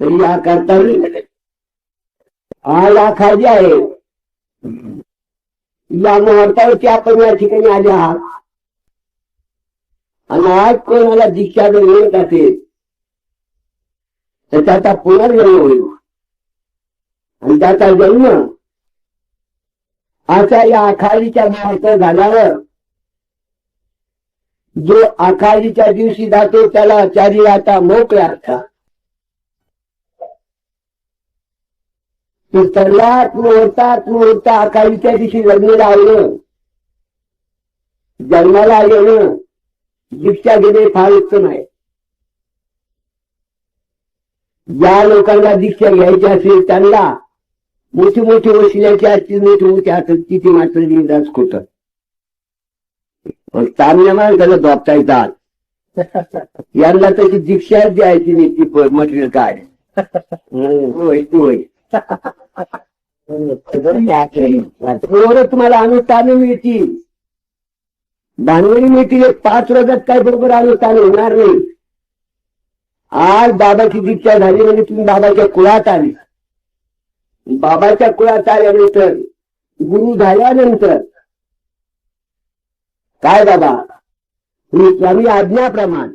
तरी या करता हा आज जे आहे. या मुहूर्तावरती आपण या ठिकाणी आले आहात आणि आज कोणाला दीक्षा जर मिळत असेल तर त्याचा पुनर्जन्म होईल. आणि त्याचा जन्म असा या आखाडीच्या मुहूर्त झाल्यावर जो आखाडीच्या दिवशी जातो त्याला चारी आता मोकळ्या असतात तो सर्वात मुहूर्तात मुहूर्त आखाडीच्या दिवशी लग्नाला आलं जन्माला येणं दीक्षा घेणे फार उत्तम आहे. ज्या लोकांना दीक्षा घ्यायची असेल त्यांना मोठी मोठी वशिल्याची असतील मोठी मोठी असतात तिथे मात्र निदास खोट. तामिळ्या माणसाला झोपता येतात. यांना तशी दीक्षा द्यायची नाही ती मटेरियल काय होय होय. बरोबर तुम्हाला अनुष्ठान मिळतील भांडवली मिळतील पाच रोजात काय बरोबर अनुष्ठान होणार नाही. आज बाबाची दीक्षा झाली म्हणजे तुम्ही बाबाच्या कुळात आले. बाबाच्या कुळात आल्यानंतर गुरु झाल्यानंतर काय बाबा? तुम्ही स्वामी आज्ञाप्रमाण